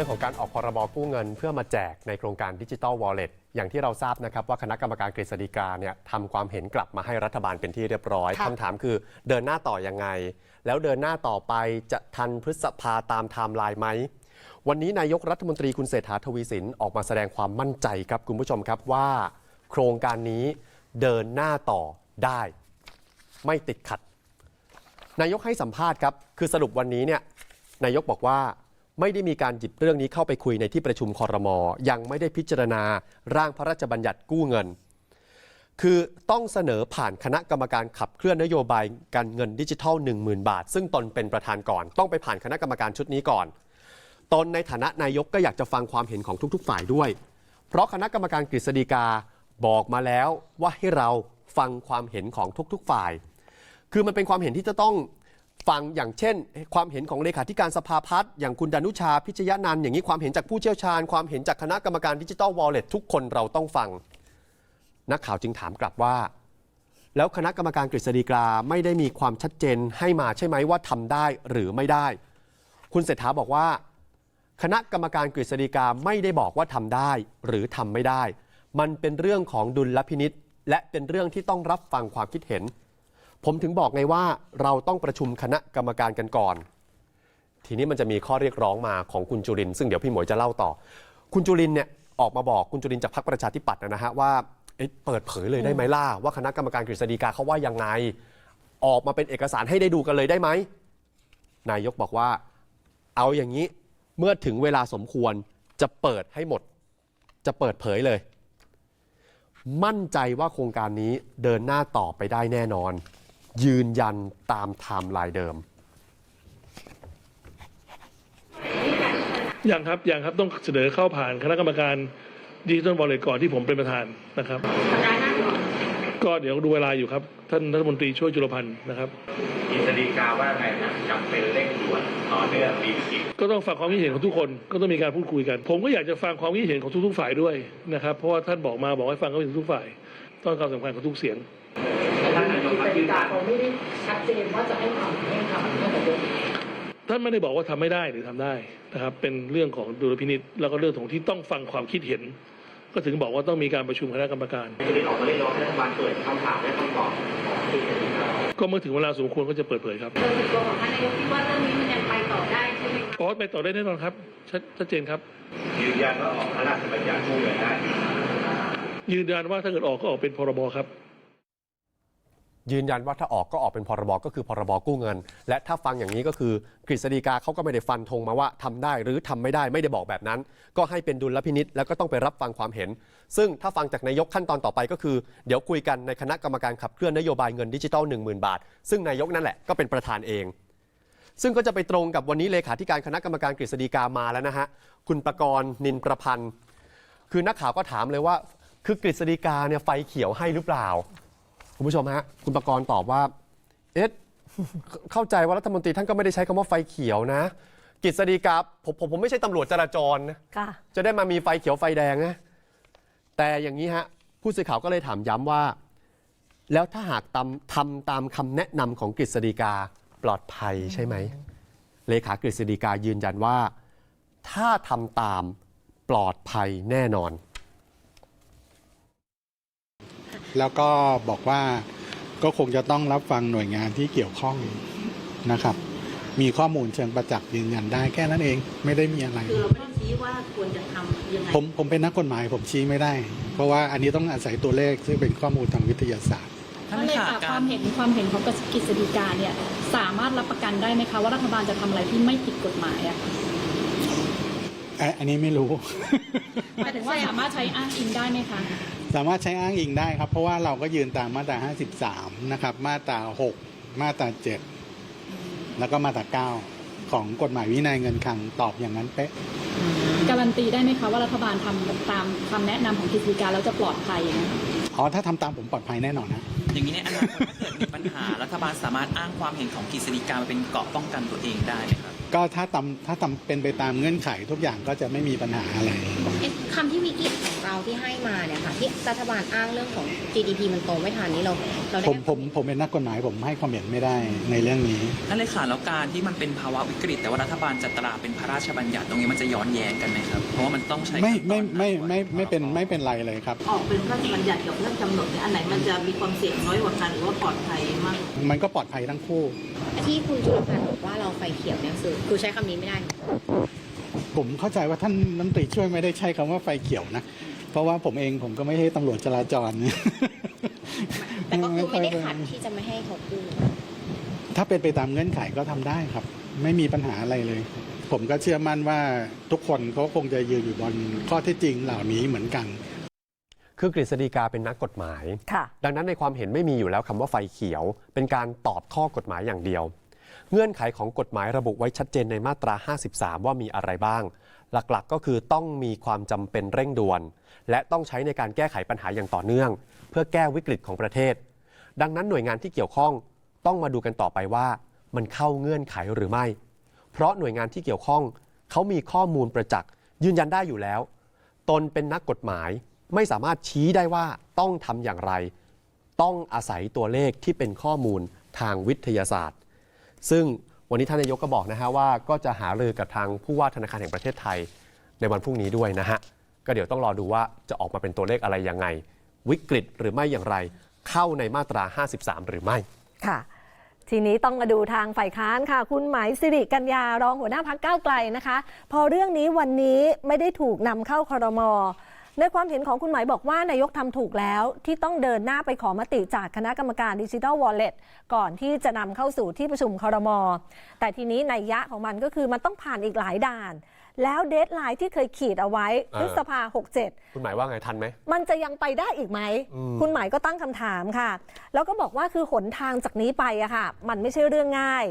รื่องของการออกพรบกู้เงิน เพื่อมาแจกในโครงการดิจิ t a l Wallet อย่างที่เราทราบนะครับว่าคณะกรรมการกฤษฎีกาเนี่ยทำความเห็นกลับมาให้รัฐบาลเป็นที่เรียบร้อยค่ะคำถามคือเดินหน้าต่อยังไง แล้วเดินหน้าต่อไปจะทันพฤษภาตามไทม์ไลน์ไหมวันนี้นายกรัฐมนตรีคุณเศรษฐาทวีสินออกมาแสดงความมั่นใจครับคุณผู้ชมครับว่า โครงการนี้เดินหน้าต่อได้ ไม่ติดขัด นายกให้สัมภาษณ์ครับคือสรุปวันนี้เนี่ยนายกบอกว่า ไม่ได้มีการหยิบเรื่องนี้เข้าไปคุยในที่ประชุมคอรมอยังไม่ได้พิจารณาร่างพระราชบัญญัติกู้เงิน คือต้องเสนอผ่านคณะกรรมการขับเคลื่อนนโยบายการเงินดิจิทัล 10,000 บาท ซึ่งตนเป็นประธานก่อน ต้องไปผ่านคณะกรรมการชุดนี้ก่อน ตนในฐานะนายกก็อยากจะฟังความเห็นของทุก ๆ ฝ่ายด้วย เพราะคณะกรรมการกฤษฎีกาบอกมาแล้วว่าให้เราฟังความเห็นของทุก ๆ ฝ่าย คือมันเป็นความเห็นที่จะต้อง ฟังอย่างเช่น ความเห็นของเลขาธิการสภาพัฒน์อย่างคุณดานุชาพิชยนันท์อย่างนี้ความเห็นจากผู้เชี่ยวชาญ ความเห็นจากคณะกรรมการดิจิ t a ลวอลเล็ตทุกคนเราต้องฟัง นักข่าวจึงถามกลับว่า แล้วคณะกรรมการกฤษฎีกาไม่ได้มีความชัดเจนให้มาใช่ไหมว่าทำได้หรือไม่ได้ คุณเศรษฐาบอกว่า คณะกรรมการกฤษฎีกาไม่ได้บอกว่าทำได้หรือทำไม่ได้ มันเป็นเรื่องของดุลพินิษและเป็นเรื่องที่ต้องรับฟังความคิดเห็น ผมถึงบอกไงว่าเราต้องประชุมคณะกรรมการกันก่อน ทีนี้มันจะมีข้อเรียกร้องมาของคุณจุรินซึ่งเดี๋ยวพี่หมวยจะเล่าต่อ คุณจุรินเนี่ยออกมาบอกคุณจุรินจากพรรคประชาธิปัตย์นะฮะว่าเเปิดเผยเลยได้ไหมล่ะว่าคณะกรรมการกฤษฎีกาเขาว่ายังไง ออกมาเป็นเอกสารให้ได้ดูกันเลยได้ไหมนายกบอกว่า เอาอย่างนี้เมื่อถึงเวลาสมควรจะเปิดให้หมด จะเปิดเผยเลย มั่นใจว่าโครงการนี้เดินหน้าต่อไปได้แน่นอน ยืนยันตามไทม์ไลน์เดิม ยังครับยังครับต้องเสนอเข้าผ่านคณะกรรมการดิจิทัลวอลเล็ตก่อนที่ผมเป็นประธานนะครับ ก็เดี๋ยวดูเวลาอยู่ครับ ท่านรัฐมนตรีช่วยจุลพันธ์นะครับกฤษฎีกาว่าไงนะจำเป็นเร่งด่วนต่อเนื่องมีวิกฤตก็ต้องฟังความคิดเห็นของทุกคนก็ต้องมีการพูดคุยกัน ผมก็อยากจะฟังความคิดเห็นของทุกๆฝ่ายด้วยนะครับ เพราะว่าท่านบอกมาบอกให้ฟังความคิดเห็นทุกฝ่าย ต้องให้ความสำคัญกับทุกเสียง ท่านนายกครับยืนยันเขาไม่ได้ชัดเจนว่าจะให้ทำให้ทำตั้งแต่ต้นท่านไม่ได้บอกว่าทำไม่ได้หรือทำได้นะครับ เป็นเรื่องของดุลพินิษแล้วก็เรื่องของที่ต้องฟังความคิดเห็น ก็ถึงบอกว่าต้องมีการประชุมคณะกรรมการจะได้ออกมาเรียกร้องให้รัฐบาลเปิดคำถามและคำตอบของบอกก็เมื่อถึงเวลาสมควรก็จะเปิดเผยครับโดยส่วนตัวของท่านนายกคิดว่าเรื่องนี้มันยังไปต่อได้ใช่ไหมคะอ๋อไปต่อได้แน่นอนครับชัดเจนครับยืนยันว่าออกพระราชบัญญัติกู้เงินได้ยืนยันว่าถ้าเกิดออกก็ออกเป็นพรบครับ ยืนยันว่าถ้าออกก็ออกเป็นพรบก็คือพรบกู้เงิน และถ้าฟังอย่างนี้ก็คือกฤษฎีกาเขาก็ไม่ได้ฟันธงมาว่าทำได้หรือทำไม่ได้ไม่ได้บอกแบบนั้น ก็ให้เป็นดุลพินิษแล้วก็ต้องไปรับฟังความเห็น ซึ่งถ้าฟังจากนายกขั้นตอนต่อไปก็คือ เดี๋ยวคุยกันในคณะกรรมการขับเคลื่อนนโยบายเงินดิจิทัล1 0,000 บาท ซึ่งนายกนั่นแหละก็เป็นประธานเอง ซึ่งก็จะไปตรงกับวันนี้เลขาธิการคณะกรรมการกฤษฎีกามาแล้วนะฮะคุณประกรณ์นินประพันธ์ คือนักข่าวก็ถามเลยว่าคือกฤษฎีกาเนี่ยไฟเขียวให้หรือเปล่า คุณผู้ชมฮะ คุณประกรณ์ตอบว่า เอ๊ะ เข้าใจว่ารัฐมนตรีท่านก็ไม่ได้ใช้คำว่าไฟเขียวนะกฤษฎีกาผมผมผมไม่ใช่ตำรวจจราจรนะค่ะ จะได้มามีไฟเขียวไฟแดงนะ แต่อย่างนี้ฮะ ผู้สื่อข่าวก็เลยถามย้ำว่า แล้วถ้าหากตามทำตามคำแนะนำของกฤษฎีกาปลอดภัยใช่ไหม เลขากฤษฎีกายืนยันว่า ถ้าทำตามปลอดภัยแน่นอน แล้วก็บอกว่าก็คงจะต้องรับฟังหน่วยงานที่เกี่ยวข้องนะครับ มีข้อมูลเชิงประจักษ์ยืนยันได้แค่นั้นเองไม่ได้มีอะไร คือเราไม่ได้ชี้ว่าควรจะทำยังไงผมผมเป็นนักกฎหมายผมชี้ไม่ได้ เพราะว่าอันนี้ต้องอาศัยตัวเลขซึ่งเป็นข้อมูลทางวิทยาศาสตร์ ท่านเลขาความเห็นความเห็นของกฤษฎีกาเนี่ยสามารถรับประกันได้ไหมคะว่ารัฐบาลจะทำอะไรที่ไม่ผิดกฎหมายอะค่ะอะอันนี้ไม่รู้ หมายถึงว่าสามารถใช้อ้างอิงได้ไหมคะ สามารถใช้อ้างอิงได้ครับ เพราะว่าเราก็ยืนตามมาตรา 53 นะครับ มาตรา 6 มาตรา 7 แล้วก็มาตรา 9 ของกฎหมายวินัยเงินคลังตอบอย่างนั้นเป๊ะ การันตีได้ไหมคะว่ารัฐบาลทำตามคำแนะนำของกฤษฎีกาแล้วจะปลอดภัยนะอ๋อ ถ้าทำตามผมปลอดภัยแน่นอนนะ อย่างนี้ในอนาคตถ้าเกิดมีปัญหา รัฐบาลสามารถอ้างความเห็นของกฤษฎีกามาเป็นเกราะป้องกันตัวเองได้ไหมครับ ก็ถ้าทำถ้าทำเป็นไปตามเงื่อนไขทุกอย่างก็จะไม่มีปัญหาอะไร เอ๊ะ คคำที่วิกฤตของเราที่ให้มาเนี่ยค่ะที่รัฐบาลอ้างเรื่องของ GDP มันโตไม่ทันนี้เราเราได้ผมผมผมเป็นนักกฎหมายผมให้ความเห็นไม่ได้ในเรื่องนี้นั่นเลยค่ะแล้วการที่มันเป็นภาวะวิกฤต แต่ว่ารัฐบาลจัดตราเป็นพระราชบัญญัติตรงนี้มันจะย้อนแย้งกันไหมครับเพราะว่ามันต้องใช้ไม่ขั้นตอนไม่ไม่ไม่ตาไม่เป็นพรบไม่เป็นไรเลยครับออกเป็นพระราชบัญญัติกับเรื่องกำหนดเนี่ยอันไหนมันจะมีความเสี่ยงน้อยกว่ากันหรือว่าปลอดภัยมากมันก็ปลอดภัยทั้งคู่ ที่คุณจุลพันธ์บอกว่าเราไฟเขียวเนี่ยคือคือใช้คำนี้ไม่ได้ ผมเข้าใจว่าท่านน้ำตรีช่วยไม่ได้ใช้คำว่าไฟเขียวนะ เพราะว่าผมเองผมก็ไม่ใช่ตำรวจจราจร แต่ก็คือไม่ได้ขัดที่จะไม่ให้เขากู้ถ้าเป็นไปตามเงื่อนไขก็ทำได้ครับ ไม่มีปัญหาอะไรเลย ผมก็เชื่อมั่นว่าทุกคนเขาคงจะยืนอยู่บนข้อเท็จจริงเหล่านี้เหมือนกัน คือกฤษฎีกาเป็นนักกฎหมาย ค่ะ ดังนั้นในความเห็นไม่มีอยู่แล้วคำว่าไฟเขียว เป็นการตอบข้อกฎหมายอย่างเดียว เงื่อนไขของกฎหมายระบุไว้ชัดเจนในมาตรา 53 ว่ามีอะไรบ้าง หลักๆ ก็คือต้องมีความจำเป็นเร่งด่วน และต้องใช้ในการแก้ไขปัญหาอย่างต่อเนื่อง เพื่อแก้วิกฤตของประเทศ ดังนั้นหน่วยงานที่เกี่ยวข้องต้องมาดูกันต่อไปว่า มันเข้าเงื่อนไขหรือไม่ เพราะหน่วยงานที่เกี่ยวข้องเขามีข้อมูลประจักษ์ยืนยันได้อยู่แล้ว ตนเป็นนักกฎหมายไม่สามารถชี้ได้ว่าต้องทำอย่างไร ต้องอาศัยตัวเลขที่เป็นข้อมูลทางวิทยาศาสตร์ ซึ่งวันนี้ท่านนายกก็บอกนะฮะว่าก็จะหารือกับทางผู้ว่าธนาคารแห่งประเทศไทยในวันพรุ่งนี้ด้วยนะฮะก็เดี๋ยวต้องรอดูว่าจะออกมาเป็นตัวเลขอะไรยังไง วิกฤตหรือไม่อย่างไร เข้าในมาตรา 53 หรือไม่ค่ะ ทีนี้ต้องมาดูทางฝ่ายค้านค่ะ คุณหมายสิริกัญญารองหัวหน้าพักก้าวไกลนะคะ พอเรื่องนี้วันนี้ไม่ได้ถูกนำเข้าครม ในความเห็นของคุณหมายบอกว่านายกทำถูกแล้ว ที่ต้องเดินหน้าไปขอมติจากคณะกรรมการดิจิทัลวอลเล็ตก่อนที่จะนำเข้าสู่ที่ประชุมครมแต่ทีนี้นัยยะของมันก็คือมันต้องผ่านอีกหลายด่าน แล้วเดทไลน์ที่เคยขีดเอาไว้พฤษภา 67 คุณหมายว่าไงทันไหม มันจะยังไปได้อีกไหมอืมคุณหมายก็ตั้งคำถามค่ะ แล้วก็บอกว่าคือหนทางจากนี้ไปอะค่ะ มันไม่ใช่เรื่องง่าย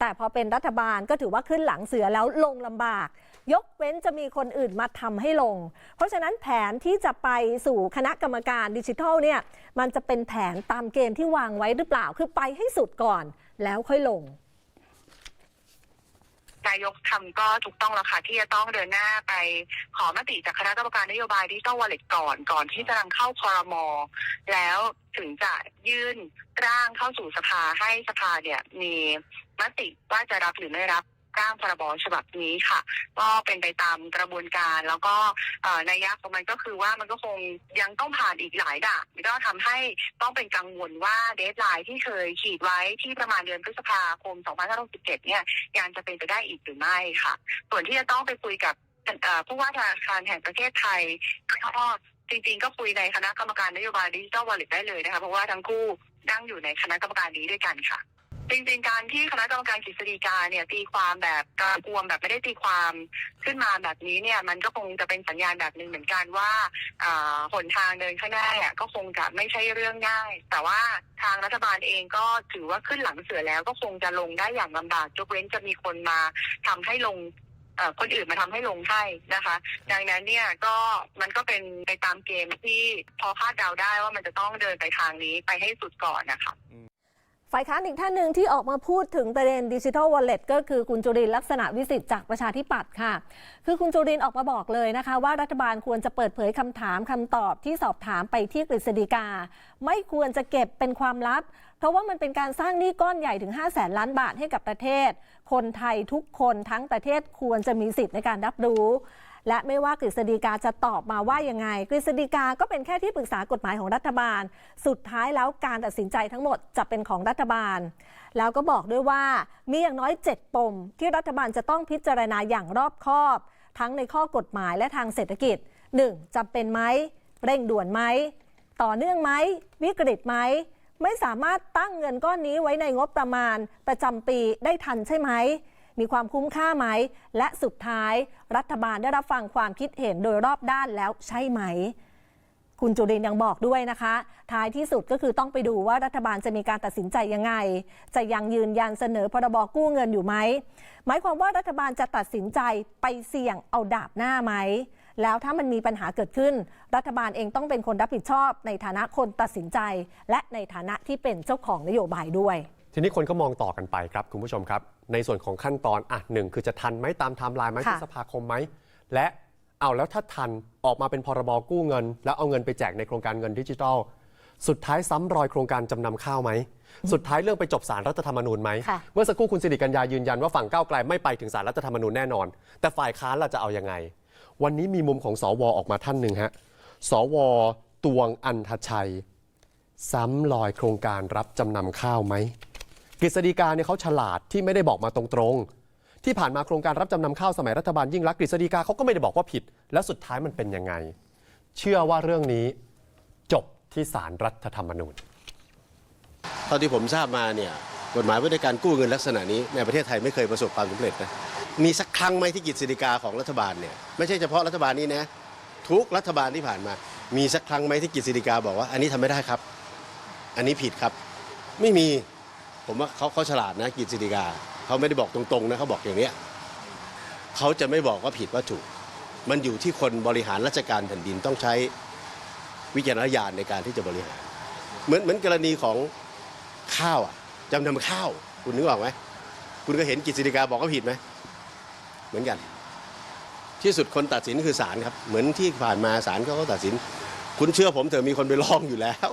แต่พอเป็นรัฐบาลก็ถือว่าขึ้นหลังเสือแล้วลงลำบาก ยกเว้นจะมีคนอื่นมาทำให้ลง เพราะฉะนั้นแผนที่จะไปสู่คณะกรรมการดิจิทัลเนี่ยมันจะเป็นแผนตามเกณฑ์ที่วางไว้หรือเปล่า คือไปให้สุดก่อนแล้วค่อยลงนายกทำก็ถูกต้องแล้วค่ะที่จะต้องเดินหน้าไปขอมติจากคณะกรรมการนโยบายดิจิตอลวอลเล็ตก่อนก่อนที่จะนำเข้าคอรมอแล้วถึงจะยื่นร่างเข้าสู่สภาให้สภาเนี่ยมีมติว่าจะรับหรือไม่รับ ร่างพรบฉบับนี้ค่ะ ก็เป็นไปตามกระบวนการ แล้วก็นัยยะของมันก็คือว่ามันก็คงยังต้องผ่านอีกหลายด่านก็ทำให้ต้องเป็นกังวลว่าเดทไลน์ที่เคยขีดไว้ที่ประมาณเดือนพฤษภาคม 2567 เนี่ยยังจะเป็นไปได้อีกหรือไม่ค่ะ ส่วนที่จะต้องไปคุยกับผู้ว่าธนาคารแห่งประเทศไทยก็จริงๆ ก็คุยในคณะกรรมการนโยบายดิจิทัลวอลเล็ตได้เลยนะคะเพราะว่าทั้งคู่นั่งอยู่ในคณะกรรมการนี้ด้วยกันค่ะ จริงๆการที่คณะกรรมการกฤษฎีกาเนี่ยตีความแบบการกวมแบบไม่ได้ตีความขึ้นมาแบบนี้เนี่ยมันก็คงจะเป็นสัญญาณแบบหนึ่งเหมือนกันว่าหนทางเดินข้างหน้าเนี่ยก็คงจะไม่ใช่เรื่องง่าย แต่ว่าทางรัฐบาลเองก็ถือว่าขึ้นหลังเสือแล้วก็คงจะลงได้อย่างลำบากยกเว้นจะมีคนมาทำให้ลงคนอื่นมาทำให้ลงให้นะคะ ดังนั้นเนี่ยก็มันก็เป็นไปตามเกมที่พอคาดเดาได้ว่ามันจะต้องเดินไปทางนี้ไปให้สุดก่อนนะคะ ฝ่ายค้านอีกท่านหนึ่งที่ออกมาพูดถึงประเด็นดิจิทัลวอลเล็ตก็คือคุณจุรินลักษณะวิสิทธิ์จากประชาธิปัตย์ค่ะ คือคุณจุรินออกมาบอกเลยนะคะ ว่ารัฐบาลควรจะเปิดเผยคำถามคำตอบที่สอบถามไปที่กฤษฎีกา ไม่ควรจะเก็บเป็นความลับ เพราะว่ามันเป็นการสร้างหนี้ก้อนใหญ่ถึง 5 0 0แสนล้านบาทให้กับประเทศ คนไทยทุกคนทั้งประเทศควรจะมีสิทธิ์ในการรับรู้ และไม่ว่ากฤษฎีกาจะตอบมาว่ายังไง กฤษฎีกาก็เป็นแค่ที่ปรึกษากฎหมายของรัฐบาล สุดท้ายแล้วการตัดสินใจทั้งหมดจะเป็นของรัฐบาล แล้วก็บอกด้วยว่ามีอย่างน้อย 7 ปม ที่รัฐบาลจะต้องพิจารณาอย่างรอบคอบ ทั้งในข้อกฎหมายและทางเศรษฐกิจ 1. จำเป็นไหมเร่งด่วนไหมต่อเนื่องไหมวิกฤตไหมไม่สามารถตั้งเงินก้อนนี้ไว้ในงบประมาณประจำปีได้ทันใช่ไหม มีความคุ้มค่าไหม และสุดท้ายรัฐบาลได้รับฟังความคิดเห็นโดยรอบด้านแล้วใช่ไหม คุณจุรินยังบอกด้วยนะคะ ท้ายที่สุดก็คือต้องไปดูว่ารัฐบาลจะมีการตัดสินใจยังไง จะยังยืนยันเสนอพรบกู้เงินอยู่ไหม หมายความว่ารัฐบาลจะตัดสินใจไปเสี่ยงเอาดาบหน้าไหมแล้วถ้ามันมีปัญหาเกิดขึ้น รัฐบาลเองต้องเป็นคนรับผิดชอบ ในฐานะคนตัดสินใจ และในฐานะที่เป็นเจ้าของนโยบายด้วย ทีนี้คนก็มองต่อกันไปครับคุณผู้ชมครับ ในส่วนของขั้นตอนอะหนึ่งคือจะทันไหมตามไทม์ไลน์ไหมพค่ะฤษภาคมไหม และเอาแล้วถ้าทันออกมาเป็นพรบกู้เงิน แล้วเอาเงินไปแจกในโครงการเงินดิจิทัล สุดท้ายซ้ำรอยโครงการจำนำข้าวไหม สุดท้ายเรื่องไปจบสารรัฐธรรมนูญไหม ค่ะ เมื่อสักครู่คุณสิริกัญญายืนยันว่าฝั่งก้าวไกลไม่ไปถึงสารรัฐธรรมนูญแน่นอน แต่ฝ่ายค้านเราจะเอายังไง วันนี้มีมุมของสวออกมาท่านหนึ่งฮะสวตวงอันทชัย ซ้ำรอยโครงการรับจำนำข้าวไหม กฤษฎีกาเนี่ยเขาฉลาดที่ไม่ได้บอกมาตรงๆ ที่ผ่านมาโครงการรับจำนำข้าวสมัยรัฐบาลยิ่งรักษณ์กฤษฎีกาเขาก็ไม่ได้บอกว่าผิด แล้วสุดท้ายมันเป็นยังไง เชื่อว่าเรื่องนี้จบที่สารรัฐธรรมนูญ เท่าที่ผมทราบมาเนี่ยกฎหมายว่าด้วยการกู้เงินลักษณะนี้ในประเทศไทยไม่เคยประสบความสำเร็จนะมีสักครั้งไหมที่กิจสิกาของรัฐบาลเนี่ยไม่ใช่เฉพาะรัฐบาลนี้นะทุกรัฐบาลที่ผ่านมา มีสักครั้งไหมที่กิจสิกาบอกว่า อันนี้ทำไม่ได้ครับ อันนี้ผิดครับ ไม่มี ผมว่าเขาเขาฉลาดนะกิจสิกาเขาไม่ได้บอกตรงๆนะเขาบอกอย่างเนี้ยเขาจะไม่บอกว่าผิดว่าถูก มันอยู่ที่คนบริหารราชการแผ่นดินต้องใช้วิจารณญาณในการที่จะบริหาร เหมือนเหมือนกรณีของข้าวอะจำนำข้าว คุณนึกออกไหมคุณก็เห็นกิจสิกาบอกว่าผิดไหมเหมือนกัน ที่สุดคนตัดสินคือศาลครับ เหมือนที่ผ่านมาศาลเขาก็ตัดสิน คุณเชื่อผมเถอะมีคนไปร้องอยู่แล้ว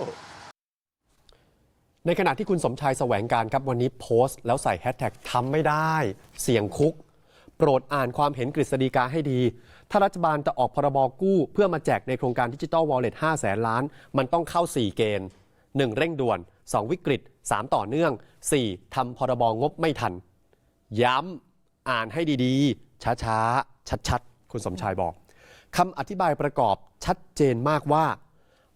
ในขณะที่คุณสมชายแสวงการครับวันนี้โพสต์ แล้วใส่แฮชแท็กทำไม่ได้ เสี่ยงคุก โปรดอ่านความเห็นกฤษฎีกาให้ดี ถ้ารัฐบาลจะออกพรบกู้ เพื่อมาแจกในโครงการดิจิ t a ลวอลเล็ต5แสนล้าน มันต้องเข้า 4 เกณฑ์ 1. เร่งด่วน 2. วิกฤต 3. ต่อเนื่อง 4. ทำพรบงบไม่ทัน ย้ำอ่านให้ดีๆ ช้าๆ ชัดๆ คุณสมชายบอกคำอธิบายประกอบชัดเจนมากว่า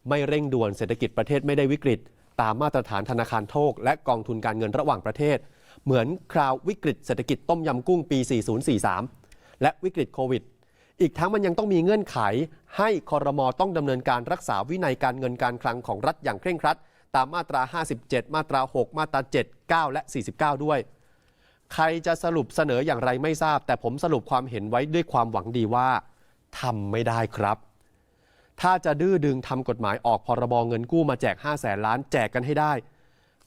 ไม่เร่งด่วนเศรษฐกิจประเทศไม่ได้วิกฤต ตามมาตรฐานธนาคารโทกและกองทุนการเงินระหว่างประเทศ เหมือนคราววิกฤตเศรษฐกิจต้มยำกุ้งปี 4043 และวิกฤตโควิด อีกทั้งมันยังต้องมีเงื่อนไข ให้คอรมอต้องดำเนินการรักษาวินัยการเงินการคลังของรัฐอย่างเคร่งครัด ตามมาตรา 57 มาตรา 6 มาตรา 7 9 และ 49 ด้วย ใครจะสรุปเสนออย่างไรไม่ทราบ แต่ผมสรุปความเห็นไว้ด้วยความหวังดีว่าทำไม่ได้ครับ ถ้าจะดื้อดึงทำกฎหมายออกพรบเงินกู้มาแจก 5 0 0แสนล้านแจกกันให้ได้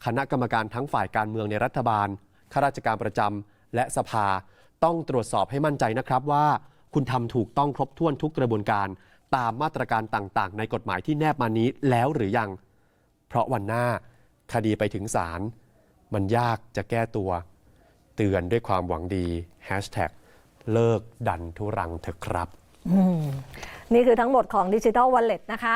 คณะกรรมการทั้งฝ่ายการเมืองในรัฐบาลข้าราชการประจำและสภาต้องตรวจสอบให้มั่นใจนะครับว่า คุณทำถูกต้องครบถ้วนทุกกระบวนการตามมาตรการต่างๆ ในกฎหมายที่แนบมานี้แล้วหรือยัง เพราะวันหน้าคดีไปถึงศาลมันยากจะแก้ตัว เตือนด้วยความหวังดี Hashtag เลิกดันทุรังเถอะครับ นี่คือทั้งหมดของดิจิทัลวอลเล็ตนะคะ